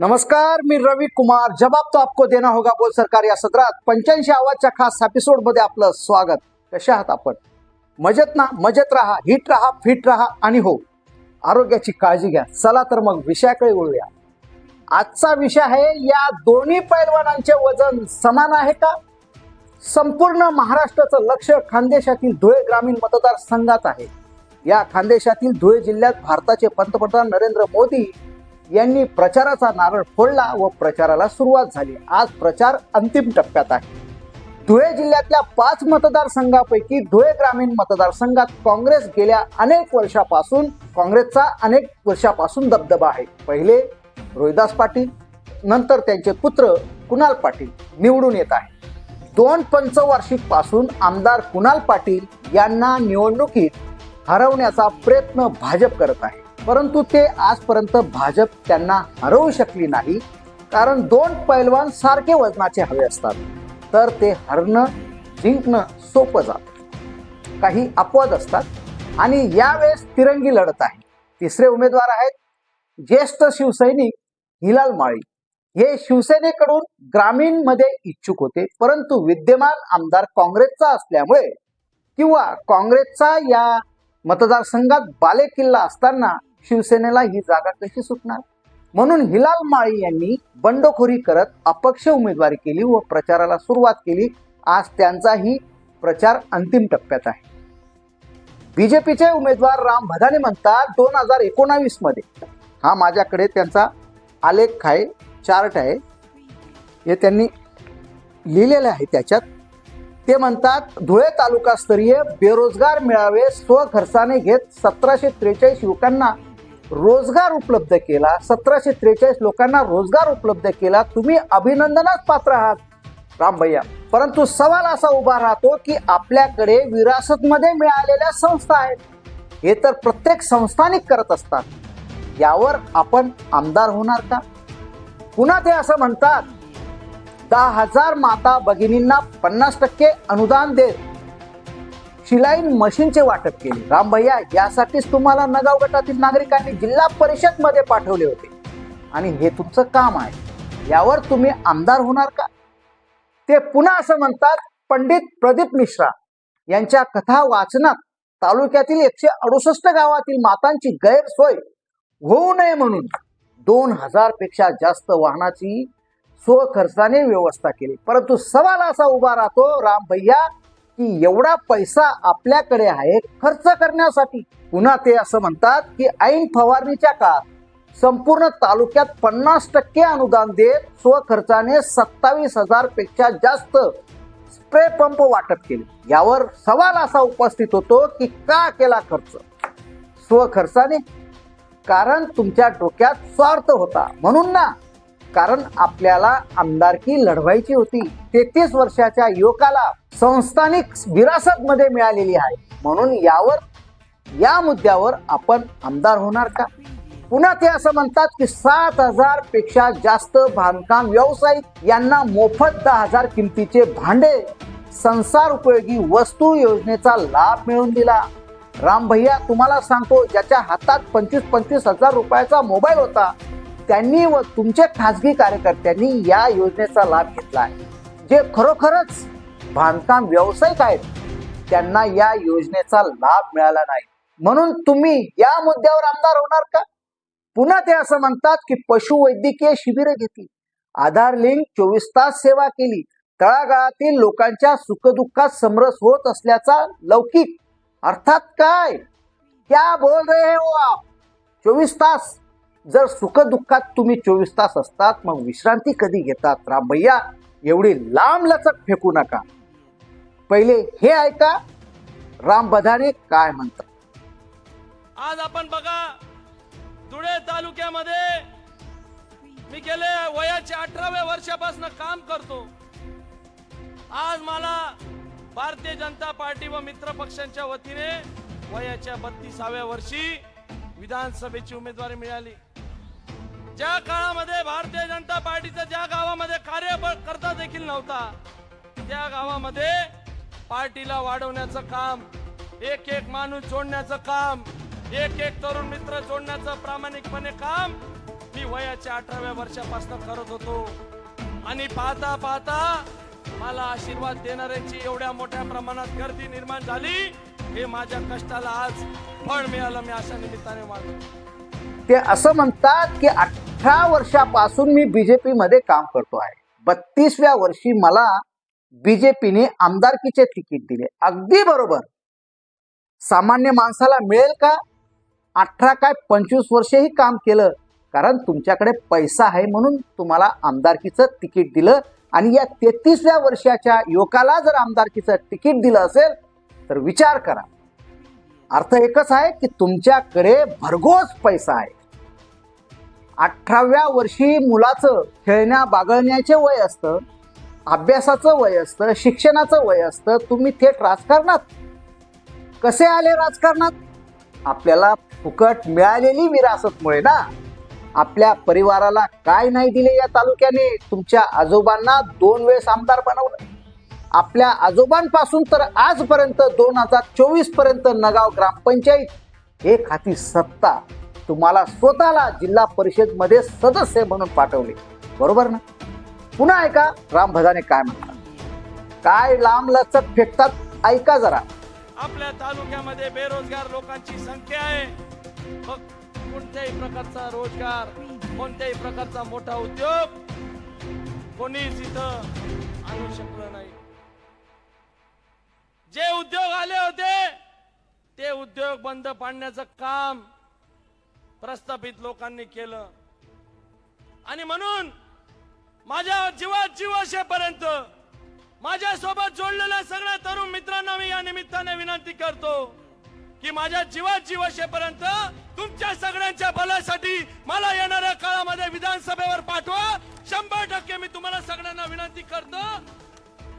नमस्कार मी रवी कुमार. जबाब तो आपको देना होगा बोल सरकार या सत्रात पंच्याऐंशी आवाजच्या खास एपिसोडमध्ये आपलं स्वागत. कसे आहात आपण? मजेत ना? मजेत राहा. हिट राहा फिट राहा आणि हो. आरोग्याची काळजी घ्या. चला तर मग विषयाकडे वळूया. आजचा विषय आहे या दोन्ही पैलवानांचे वजन समान आहे का? संपूर्ण महाराष्ट्राचं लक्ष खानदेशातील धुळे ग्रामीण मतदारसंघात आहे. या खानदेशातील धुळे जिल्ह्यात भारताचे पंतप्रधान नरेंद्र मोदी यांनी प्रचाराचा नारळ फोडला व प्रचाराला सुरुवात झाली. आज प्रचार अंतिम टप्प्यात आहे. धुळे जिल्ह्यातल्या पाच मतदारसंघापैकी धुळे ग्रामीण मतदारसंघात काँग्रेस गेल्या अनेक वर्षापासून काँग्रेसचा अनेक वर्षापासून दबदबा आहे. पहिले रोहिदास पाटील नंतर त्यांचे पुत्र कुणाल पाटील निवडून येत आहे दोन पंचवार्षिकपासून आमदार कुणाल पाटील यांना निवडणुकीत हरवण्याचा प्रयत्न भाजप करत आहे. परंतु ते आजपर्यंत भाजप त्यांना हरवू शकली नाही कारण दोन पैलवान सारखे वजनाचे हवे असतात. तर ते हरणं जिंकणं सोपं जातं. काही अपवाद असतात आणि यावेळेस तिरंगी लढत आहे. तिसरे उमेदवार आहेत ज्येष्ठ शिवसैनिक हिलाल माळी. हे शिवसेनेकडून ग्रामीणमध्ये इच्छुक होते परंतु विद्यमान आमदार काँग्रेसचा असल्यामुळे किंवा काँग्रेसचा या मतदारसंघात बालेकिल्ला असताना शिवसेनेला ही जागा कशी सुटणार? म्हणून हिलाल माळी यांनी बंडखोरी करत अपक्ष उमेदवारी केली व प्रचाराला सुरुवात केली. आज त्यांचाही प्रचार अंतिम टप्प्यात आहे. बीजेपीचे उमेदवार राम भदाने म्हणतात दोन हजार एकोणावीसमध्ये हा माझ्याकडे त्यांचा आलेख आहे चार्ट आहे. हे त्यांनी लिहिलेलं आहे त्याच्यात. ते म्हणतात धुळे तालुकास्तरीय बेरोजगार मेळावे स्वखर्चाने घेत सतराशे त्रेचाळीस युवकांना रोजगार उपलब्ध केला सतराशे त्रेचाळीस लोकांना रोजगार उपलब्ध केला तुम्ही अभिनंदनास पात्र आहात. राम भैया परंतु सवाल असा उभा राहतो की आपल्याकडे विरासतमध्ये मिळालेल्या संस्था आहेत. हे तर प्रत्येक संस्थानिक करत असतात. यावर आपण आमदार होणार का? पुन्हा ते असं म्हणतात दहा हजार माता भगिनींना पन्नास टक्के अनुदान देत शिलाईन मशीनचे वाटप केले. रामभैया यासाठीच तुम्हाला नगाव गटातील नागरिकांनी जिल्हा परिषदमध्ये पाठवले होते. आणि हे तुमचं काम आहे. यावर तुम्ही आमदार होणार का? ते पुन्हा असं म्हणतात पंडित प्रदीप मिश्रा. यांच्या कथा वाचनात तालुक्यातील एकशे अडुसष्ट गावातील मातांची गैरसोय होऊ नये म्हणून दोन हजारपेक्षा जास्त वाहनाची स्वखर्चाने व्यवस्था केली. परंतु सवाल असा उभा राहतो राम भैया की एवढा पैसा आपल्याकडे आहे खर्च करण्यासाठी. पुन्हा ते असं म्हणतात की ऐन फवारणीच्या काळात संपूर्ण तालुक्यात पन्नास टक्के अनुदान देत स्वखर्चाने सत्तावीस हजारपेक्षा जास्त स्प्रे पंप वाटप केले. यावर सवाल असा उपस्थित होतो की का केला खर्च? स्वखर्चाने? कारण तुमच्या डोक्यात स्वार्थ होता. म्हणून ना कारण आपल्याला आमदारकी लढवायची होती तेहतीस वर्षाच्या युवकाला संस्थानिक विरासत मध्ये मिळालेली आहे. म्हणून यावर या मुद्द्यावर आपण आमदार होणार का? पुन्हा ते असं म्हणतात की सात हजारपेक्षा जास्त बांधकाम व्यावसायिक यांना मोफत दहा हजार किमतीचे भांडे संसार उपयोगी वस्तू योजनेचा लाभ मिळवून दिला. राम भैया तुम्हाला सांगतो ज्याच्या हातात पंचवीस पंचवीस हजार रुपयाचा मोबाईल होता त्यांनी व तुमच्या खासगी कार्यकर्त्यांनी या योजनेचा लाभ घेतला आहे. जे खरोखरच बांधकाम व्यावसायिक आहेत त्यांना या योजनेचा लाभ मिळाला नाही. म्हणून तुम्ही या मुद्द्यावर आमदार होणार का? पुन्हा ते असं म्हणतात की पशुवैद्यकीय शिबिरं घेतली आधार लिंक चोवीस तास सेवा केली तळागाळातील लोकांच्या सुखदुःखात समरस होत असल्याचा लौकिक अर्थात काय? क्या बोल रहे हो आप? चोवीस तास जर सुखदुःखात तुम्ही चोवीस तास असतात मग विश्रांती कधी घेतात? राम भैया एवढी लांब लचक फेकू नका. पहिले हे ऐका राम बधाने काय म्हणतात? आज आपण बघा धुळे तालुक्यामध्ये मी गेले वयाच्या अठराव्या वर्षापासून काम करतो. आज मला भारतीय जनता पार्टी व मित्र पक्षांच्या वतीने वयाच्या बत्तीसाव्या वर्षी विधानसभेची उमेदवारी मिळाली. ज्या काळामध्ये भारतीय जनता पार्टीचं ज्या गावामध्ये कार्यकर्ता देखील नव्हता त्या गावामध्ये पार्टीला वाढवण्याचं काम एक एक माणूस जोडण्याचं काम एक एक तरुण मित्र जोडण्याचं प्रामाणिकपणे काम मी वयाच्या अठराव्या वर्षापासून करत होतो. आणि पाहता पाहता मला आशीर्वाद देणाऱ्यांची एवढ्या मोठ्या प्रमाणात गर्दी निर्माण झाली हे माझ्या कष्टाला आज फळ मिळालं मी अशा निमित्ताने मानतो. ते असं म्हणतात की अठरा वर्षापासून मी बीजेपी मध्ये काम करतो आहे. बत्तीसव्या वर्षी मला बीजेपीने आमदारकीचे तिकीट दिले. अगदी बरोबर. सामान्य माणसाला मिळेल का? अठरा काय पंचवीस वर्षही काम केलं कारण तुमच्याकडे पैसा आहे म्हणून तुम्हाला आमदारकीचं तिकीट दिलं आणि या तेहतीसव्या वर्षाच्या युवकाला जर आमदारकीचं तिकीट दिलं असेल तर विचार करा. अर्थ एकच आहे की तुमच्याकडे भरघोस पैसा आहे. अठराव्या वर्षी मुलाचं खेळण्या बागळण्याचे वय असतं अभ्यासाचं वय असतं शिक्षणाचं वय असतं तुम्ही थेट राजकारणात? कसे आले राजकारणात? आपल्याला फुकट मिळालेली विरासतमुळे ना? आपल्या परिवाराला काय नाही दिले या तालुक्याने? तुमच्या आजोबांना दोन वेळेस आमदार बनवलं. आपल्या आजोबांपासून तर आजपर्यंत दोन हजार चोवीसपर्यंत नगाव ग्रामपंचायत एक हाती सत्ता. तुम्हाला स्वतःला जिल्हा परिषदमध्ये सदस्य म्हणून पाठवले. बरोबर ना? पुन्हा ऐका राम भदाने काय म्हणतात. काय लांब लचक फेकतात ऐका जरा. आपल्या तालुक्यामध्ये बेरोजगार लोकांची संख्या आहे. मग कोणत्याही प्रकारचा रोजगार कोणत्याही प्रकारचा मोठा उद्योग कोणीच इथं आणू शकलं नाही. जे उद्योग आले होते ते उद्योग बंद पाडण्याचं काम प्रस्थापित लोकांनी केलं. आणि म्हणून माझ्या जीवात जीव असेपर्यंत माझ्या सोबत जोडलेल्या सगळ्या तरुण मित्रांना मी या निमित्ताने विनंती करतो की माझ्या जीवात जीव असेपर्यंत तुमच्या सगळ्यांच्या भल्यासाठी मला येणाऱ्या काळामध्ये विधानसभेवर पाठवा. शंभर टक्के मी तुम्हाला सगळ्यांना विनंती करतो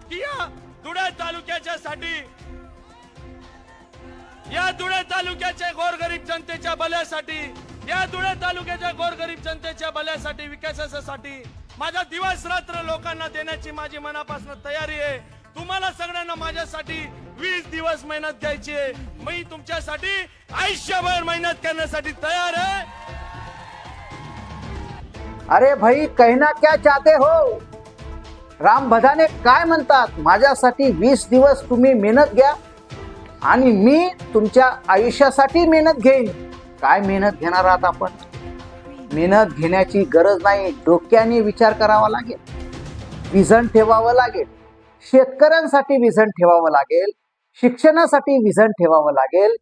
की या धुळे तालुक्याच्या साठी या धुळे तालुक्याच्या गोरगरीब जनतेच्या भल्यासाठी या धुळे तालुक्याच्या गोरगरीब जनतेच्या भल्यासाठी विकासासाठी माझा दिवस रात्र लोकांना देण्याची माझी मनापासून तयारी आहे. तुम्हाला सगळ्यांना माझ्यासाठी वीस दिवस मेहनत घ्यायची आहे. मी तुमच्यासाठी आयुष्यभर मेहनत करण्यासाठी तयार आहे. अरे भाई कहना क्या चाहते हो? राम भदाने काय म्हणतात? माझ्यासाठी वीस दिवस तुम्ही मेहनत घ्या आणि मी तुमच्या आयुष्यासाठी मेहनत घेईन. काय मेहनत घेणार आहात आपण? मेहनत घेण्याची गरज नाही. डोक्याने विचार करावा लागेल. विझन ठेवावं लागेल. शेतकऱ्यांसाठी विझन ठेवावं लागेल. शिक्षणासाठी विझन ठेवावं लागेल.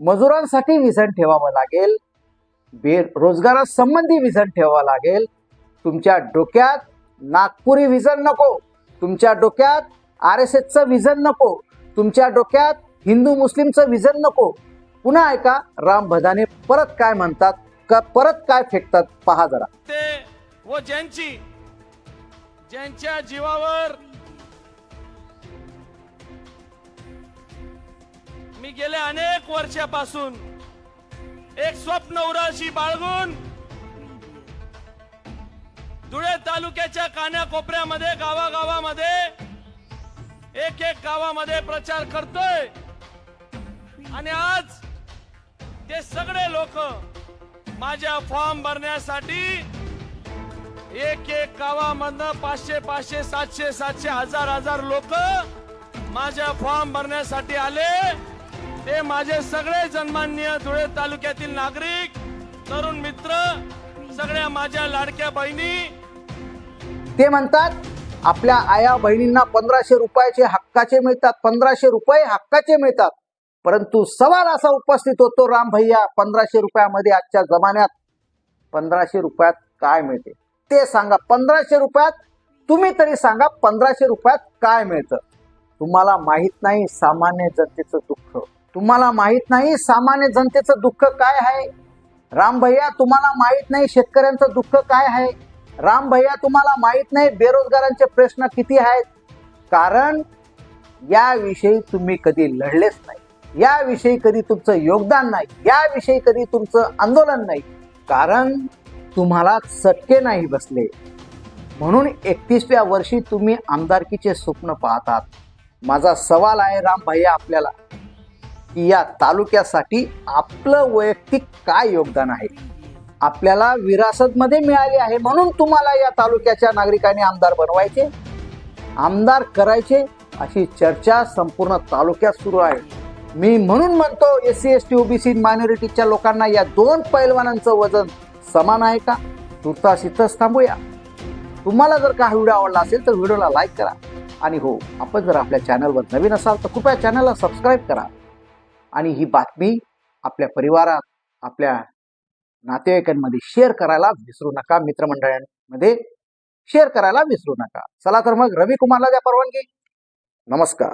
मजुरांसाठी विझन ठेवावं लागेल. बेरोजगारासंबंधी विझन ठेवावं लागेल. तुमच्या डोक्यात नागपुरी विझन नको. तुमच्या डोक्यात आर एस एसचं विझन नको. तुमच्या डोक्यात हिंदू मुस्लिमचं विझन नको. पुन्हा ऐका राम भदाने परत काय म्हणतात का परत काय फेकतात पहा जरा. ते व ज्यांची ज्यांच्या जीवावर मी गेल्या अनेक वर्षापासून एक स्वप्न उराशी बाळगून धुळे तालुक्याच्या कान्याकोपऱ्यामध्ये गावागावामध्ये एक एक गावामध्ये प्रचार करतोय. आणि आज ते सगळे लोक माझ्या फॉर्म भरण्यासाठी एक एक गावामधनं पाचशे पाचशे सातशे सातशे हजार हजार लोक माझ्या फॉर्म भरण्यासाठी आले. ते माझे सगळे जन्माननीय धुळे तालुक्यातील नागरिक तरुण मित्र सगळ्या माझ्या लाडक्या बहिणी. ते म्हणतात आपल्या आया बहिणींना पंधराशे रुपयाचे हक्काचे मिळतात पंधराशे रुपये हक्काचे मिळतात. परंतु सवाल असा उपस्थित होतो राम भैया पंधराशे रुपयामध्ये आजच्या जमान्यात पंधराशे रुपयात काय मिळते? ते सांगा पंधराशे रुपयात तुम्ही तरी सांगा पंधराशे रुपयात काय मिळतं? तुम्हाला माहीत नाही सामान्य जनतेचं दुःख. तुम्हाला माहीत नाही सामान्य जनतेचं दुःख काय आहे? राम भैया तुम्हाला माहीत नाही शेतकऱ्यांचं दुःख काय आहे? राम भैया तुम्हाला माहीत नाही बेरोजगारांचे प्रश्न किती आहेत? कारण याविषयी तुम्ही कधी लढलेच नाही. याविषयी कधी तुमचं योगदान नाही याविषयी कधी तुमचं आंदोलन नाही कारण तुम्हाला चटके नाही बसले. म्हणून एकतीसव्या वर्षी तुम्ही आमदारकीचे स्वप्न पाहतात. माझा सवाल आहे राम भैया आपल्याला की या तालुक्यासाठी आपलं वैयक्तिक काय योगदान आहे? आपल्याला विरासतमध्ये मिळाली आहे म्हणून तुम्हाला या तालुक्याच्या नागरिकांनी आमदार बनवायचे? आमदार करायचे अशी चर्चा संपूर्ण तालुक्यात सुरू आहे. मी म्हणून म्हणतो S C S T OBC मायनॉरिटीच्या लोकांना या दोन पैलवानांचं वजन समान आहे का? तुर्तास इथंच थांबूया. तुम्हाला जर का हा व्हिडिओ आवडला असेल तर व्हिडिओला लाईक करा. आणि हो आपण जर आपल्या चॅनलवर नवीन असाल तर कृपया चॅनलला सबस्क्राईब करा. आणि ही बातमी आपल्या परिवारात आपल्या नातेवाईकांमध्ये शेअर करायला विसरू नका मित्रमंडळांमध्ये शेअर करायला विसरू नका. चला तर मग रवी कुमारला द्या परवानगी. नमस्कार.